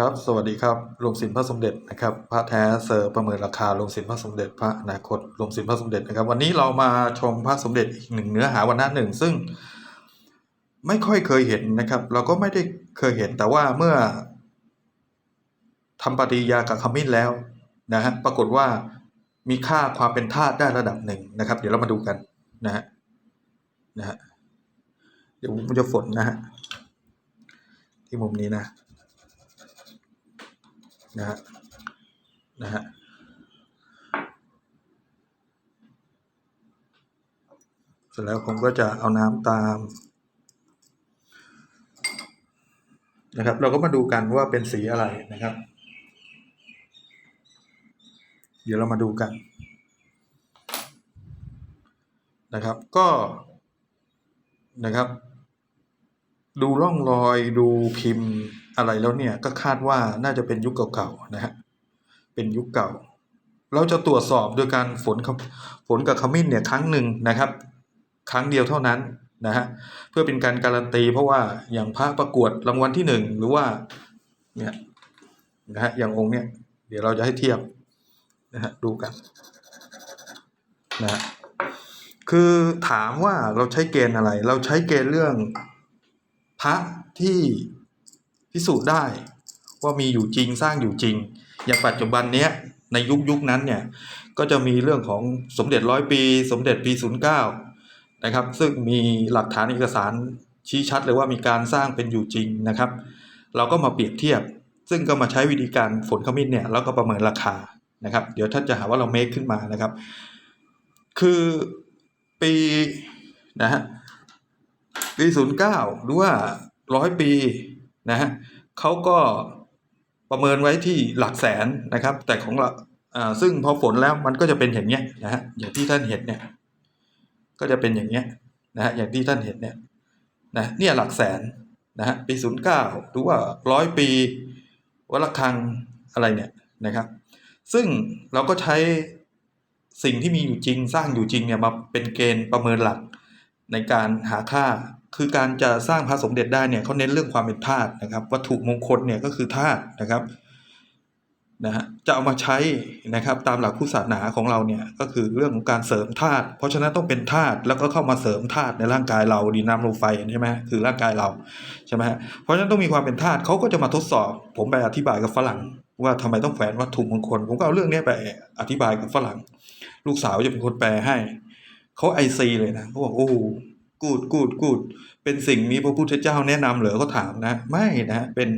ครับ สวัสดีครับโรงสินพระสมเด็จนะครับ พระแท้เซอร์ประเมินราคาโรงสินพระสมเด็จ พระอนาคตโรงสินพระสมเด็จนะครับ วันนี้เรามาชมพระสมเด็จอีกหนึ่งเนื้อหาวันหน้าหนึ่งซึ่งไม่ค่อยเคยเห็นนะครับ เราก็ไม่ได้เคยเห็นแต่ว่าเมื่อทำปฏิยากับขมิ้นแล้วนะฮะปรากฏว่ามีค่าความเป็นธาตุได้ระดับหนึ่งนะครับ เดี๋ยวเรามาดูกันนะฮะนะฮะเดี๋ยวมันจะฝนนะฮะที่มุมนี้นะ นะฮะนะฮะเสร็จแล้วผมก็จะเอาน้ำตามนะครับเราก็มาดูกันว่าเป็นสีอะไรนะครับ เดี๋ยวเรามาดูกันนะครับก็นะครับ ดูร่องรอยดูพิมพ์ อะไรแล้วเนี่ยก็คาดว่าน่าจะเป็นยุคเก่าๆนะฮะเป็นยุคเก่า เราจะตรวจสอบโดยการฝนฝนกับขมิ้นเนี่ยครั้งหนึ่งนะครับ ครั้งเดียวเท่านั้นนะฮะเพื่อเป็นการการันตีเพราะว่าอย่างพระประกวดรางวัลที่หนึ่งหรือว่าเนี่ยนะฮะอย่างองค์เนี่ยเดี๋ยวเราจะให้เทียบนะฮะดูกันนะฮะคือถามว่าเราใช้เกณฑ์อะไร เราใช้เกณฑ์เรื่องพระที่ พิสูจน์ได้ว่ามีอยู่จริงสร้างอยู่จริง อย่างปัจจุบันเนี้ยในยุคยุคนั้นเนี่ยก็จะมีเรื่องของสมเด็จร้อยปี สมเด็จปี 09 นะครับ ซึ่งมีหลักฐานเอกสารชี้ชัดเลยว่ามีการสร้างเป็นอยู่จริงนะครับ เราก็มาเปรียบเทียบ ซึ่งก็มาใช้วิธีการฝนขมิ้นเนี่ยแล้วก็ประเมินราคานะครับ เดี๋ยวท่านจะหาว่าเราเมคขึ้นมานะครับ คือปีนะฮะปี 09 หรือว่าร้อยปี นะฮะเขาก็ประเมินไว้ที่หลักแสนนะครับ แต่ของเราอ่าซึ่งพอฝนแล้วมันก็จะเป็นอย่างเงี้ยนะฮะอย่างที่ท่านเห็นเนี่ยก็จะเป็นอย่างเงี้ยนะฮะอย่างที่ท่านเห็นเนี่ยนะเนี่ยหลักแสนนะฮะปี09หรือว่าร้อยปีวัดระฆังอะไรเนี่ยนะครับซึ่งเราก็ใช้สิ่งที่มีอยู่จริงสร้างอยู่จริงเนี่ยมาเป็นเกณฑ์ประเมินหลักในการหาค่า คือการจะสร้างพระสมเด็จได้เนี่ยเขาเน้นเรื่องความเป็นธาตุนะครับ วัตถุมงคลเนี่ยก็คือธาตุนะครับนะฮะจะเอามาใช้นะครับตามหลักพุทธศาสนาของเราเนี่ยก็คือเรื่องของการเสริมธาตุเพราะฉะนั้นต้องเป็นธาตุแล้วก็เข้ามาเสริมธาตุในร่างกายเราดินน้ำลมไฟใช่ไหมคือร่างกายเราใช่ไหมฮะเพราะฉะนั้นต้องมีความเป็นธาตุเขาก็จะมาทดสอบ ผมไปอธิบายกับฝรั่ง ว่าทำไมต้องแฝงวัตถุมงคล ผมก็เอาเรื่องนี้ไปอธิบายกับฝรั่ง ลูกสาวจะเป็นคนแปลให้เขาไอซีเลยนะเขาบอกโอ้ กูดกูดกูดเป็นสิ่งนี้พระพุทธเจ้าแนะนำเหรอเขาถามนะ ไม่นะเป็น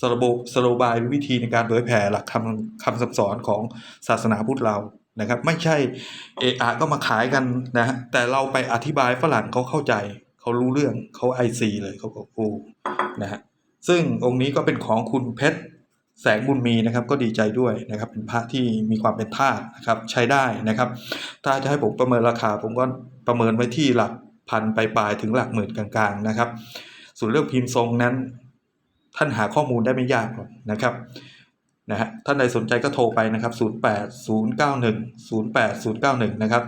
สโลบสโลบายวิธีในการเผยแผ่หลักคำคำสั่สอนของศาสนาพุทธเรานะครับ ไม่ใช่เออะก็มาขายกันนะแต่เราไปอธิบายฝรั่งเขาเข้าใจเขารู้เรื่องเขาไอซีเลยเขาบอกโอ้นะฮะซึ่งองค์นี้ก็เป็นของคุณเพชรแสงบุญมีนะครับก็ดีใจด้วยนะครับ เป็นพระที่มีความเป็นธาตุนะครับใช้ได้นะครับ ถ้าจะให้ผมประเมินราคาผมก็ประเมินไว้ที่หลัก พันปลายๆถึงหลักหมื่นกลางๆนะครับ ส่วนเรื่องพิมพ์ทรงนั้น ท่านหาข้อมูลได้ไม่ยากหรอกนะครับนะฮะท่านใดสนใจก็โทรไปนะครับ 08 091 08 091 นะครับ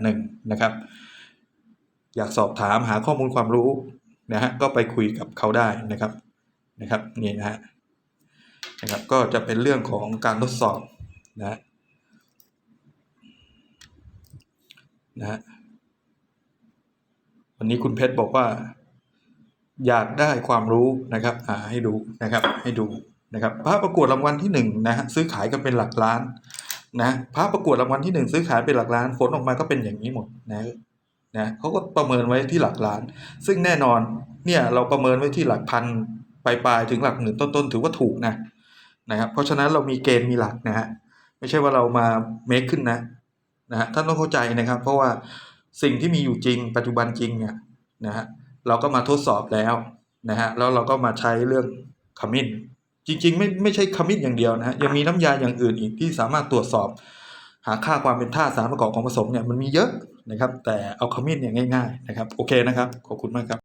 8481 นะครับ อยากสอบถามหาข้อมูลความรู้นะฮะก็ไปคุยกับเขาได้นะครับนะครับนี่นะฮะนะครับ ก็จะเป็นเรื่องของการทดสอบนะฮะนะฮะ วันนี้คุณเพชรบอกว่า อยากได้ความรู้นะครับอ่าให้ดูนะครับให้ดูนะครับพระประกวดรางวัลที่หนึ่งนะฮะซื้อขายกันเป็นหลักล้านนะพระประกวดรางวัลที่หนึ่งซื้อขายเป็นหลักล้านผลออกมาก็เป็นอย่างนี้หมดนะนะเขาก็ประเมินไว้ที่หลักล้าน ซึ่งแน่นอนเนี่ยเราประเมินไว้ที่หลักพันปลายๆถึงหลักหมื่นต้นๆถือว่าถูกนะนะครับเพราะฉะนั้นเรามีเกณฑ์มีหลักนะฮะไม่ใช่ว่าเรามาเมคขึ้นนะนะฮะท่านต้องเข้าใจนะครับ เพราะว่า สิ่งที่มีอยู่จริง ปัจจุบันจริงเนี่ยนะฮะเราก็มาทดสอบแล้วนะฮะแล้วเราก็มาใช้เรื่องขมิ้น จริง ๆ ไม่ไม่ใช่ขมิ้นอย่างเดียวนะฮะยังมีน้ำยาอย่างอื่นอีกที่สามารถตรวจสอบ หาค่าความเป็นธาตุสารประกอบของผสมเนี่ยมันมีเยอะนะครับ แต่เอาขมิ้นเนี่ยง่าย ๆ นะครับ โอเคนะครับ ขอบคุณมากครับ